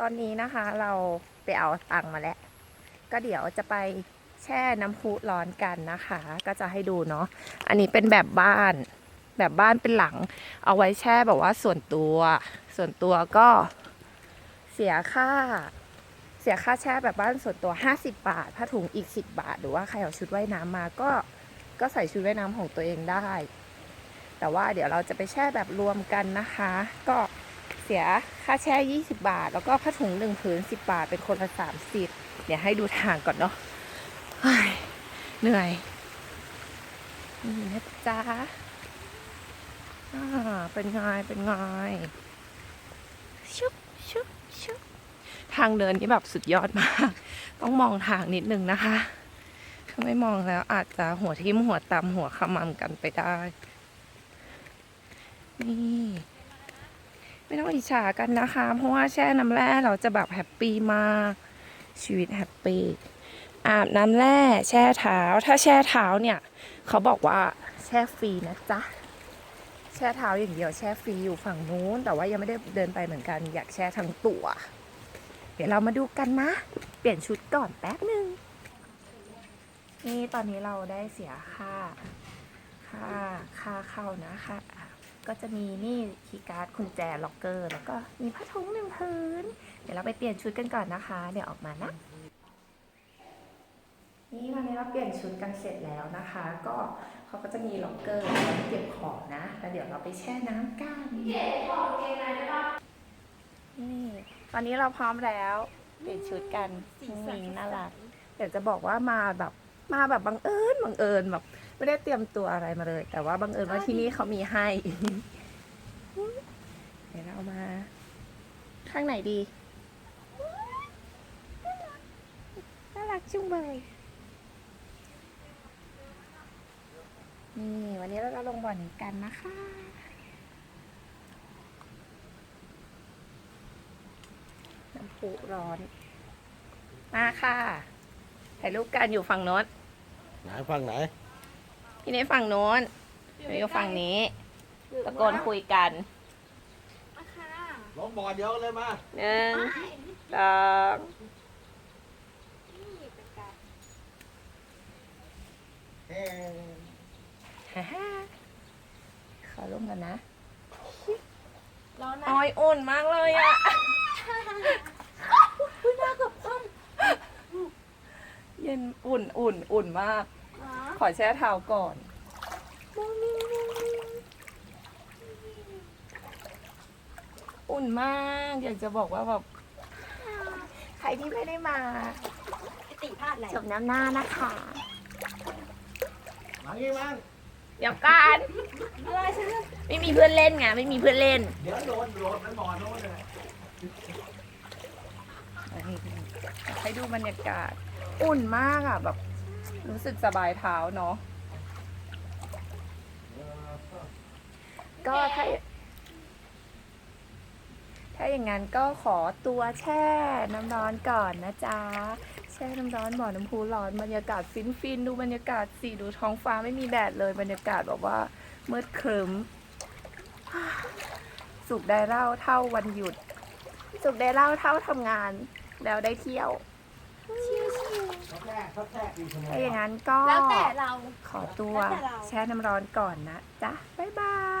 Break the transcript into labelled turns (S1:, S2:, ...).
S1: ตอนนี้นะคะเราไปเอาตังค์มาแล้ว ก็เดี๋ยวจะไปแช่น้ำพุร้อนกันนะคะ ก็จะให้ดูเนาะอันนี้เป็นแบบบ้าน แบบบ้านเป็นหลัง เอาไว้แช่แบบว่าส่วนตัว ส่วนตัวก็เสียค่า เสียค่าแช่แบบบ้านส่วนตัว 50 บาทผ้าถุงอีก 10 บาท หรือว่าใครเอาชุดว่ายน้ำมาก็ก็ใส่ชุดว่ายน้ำของตัวเองได้ แต่ว่าเดี๋ยวเราจะไปแช่แบบรวมกันนะคะ ก็ สียค่าแช่ 20 บาท แล้วก็ผ้าถุงหนึ่งผืน 10 บาท เป็นคนละ 30 เดี๋ยวให้ดูทางก่อนเนาะเหนื่อยนี่นะจ๊ะอ่าเป็นไงเป็นไงชุบชุบชุบทางเดินนี่แบบสุดยอดมาก ต้องมองทางนิดนึงนะคะ ถ้าไม่มองแล้วอาจจะหัวทิ่มหัวตำหัวขมำกันไปได้ นี่ ไม่ต้องอิจฉากันนะคะ เพราะว่าแช่น้ำแร่เราจะแบบแฮปปี้มากชีวิตแฮปปี้อาบน้ำแร่แช่เท้า ถ้าแช่เท้าเนี่ย เขาบอกว่าแช่ฟรีนะจ๊ะแช่เท้าอย่างเดียวแช่ฟรีอยู่ฝั่งนู้น แต่ว่ายังไม่ได้เดินไปเหมือนกันอยากแช่ทั้งตัว เดี๋ยวเรามาดูกันนะ เปลี่ยนชุดก่อนแป๊บหนึ่งนี่ตอนนี้เราได้เสียค่า ค่าค่าเข้านะคะอะ ก็จะมีนี่คีย์การ์ดกุญแจล็อกเกอร์ แล้วก็มีผ้าถุงหนึ่งผืนเดี๋ยวเราไปเปลี่ยนชุดกันก่อนนะคะ เดี๋ยวออกมานะนี่ตอนนี้เราเปลี่ยนชุดกันเสร็จแล้วนะคะ ก็เขาก็จะมีล็อกเกอร์ไว้เก็บของนะแล้วเดี๋ยวเราไปแช่น้ำกันนี่ตอนนี้เราพร้อมแล้วเปลี่ยนชุดกันมุ้งมิงน่ารักเดี๋ยวจะบอกว่ามาแบบมาแบบบังเอิญบังเอิญแบบ ไม่ได้เตรียมตัวอะไรมาเลย แต่ว่าบังเอิญว่าที่นี่เขามีให้ เดี๋ยวเรามา ข้างไหนดี น่ารักจุงเบยนี่วันนี้เราจะลงบ่อนี้กันนะคะน้ำพุร้อน มาค่ะถ่ายรูปกันอยู่ฝั่งโน้น
S2: ไหนฟังไหน
S1: พี่ในฝั่งโน้นหนูอยู่ฝั่งนี้ ตะโกนคุยกัน
S2: ลงบ่อเดียวเลยมา
S1: หนึ่งสองฮ่าฮ่าขอร่วมกันนะ
S3: ร้อนไหม
S1: ออยอุ่นมากเลยอะเย็นอุ่นอุ่นอุ่นมาก ขอแช่เท้าก่อนอุ่นมาก อยากจะบอกว่าแบบใครที่ไม่ได้มา
S3: ติพลาดอะไร
S1: จบน้ำหน้านะคะ
S2: หลังนี้มั้ง
S1: เดี๋ยวกัน
S3: อะไรฉัน
S1: ไม่มีเพื่อนเล่นไงไม่มีเพื่อนเล่น
S2: เดี๋ยวโดนโดนมันบ่อโน้นเลย
S1: ให้ดูบรรยากาศ อุ่นมากอะแบบ รู้สึกสบายเท้าเนาะก็ถ้าถ้าอย่างนั้นก็ขอตัวแช่น้ำร้อนก่อนนะจ๊ะ แช่น้ำร้อนบ่อน้ำพุร้อนบรรยากาศฟินฟินๆดูบรรยากาศสีดูท้องฟ้าไม่มีแดดเลยบรรยากาศแบบว่ามืดครึ้มสุขได้เล่าเท่าวันหยุด สุขได้เล่าเท่าทำงาน แล้วได้เที่ยว ถ้าอย่างนั้นก็
S3: แล้วแต่เรา
S1: ขอตัว
S3: แล้วแต่เรา
S1: แช่น้ำร้อนก่อนนะจ๊ะ บ๊ายบาย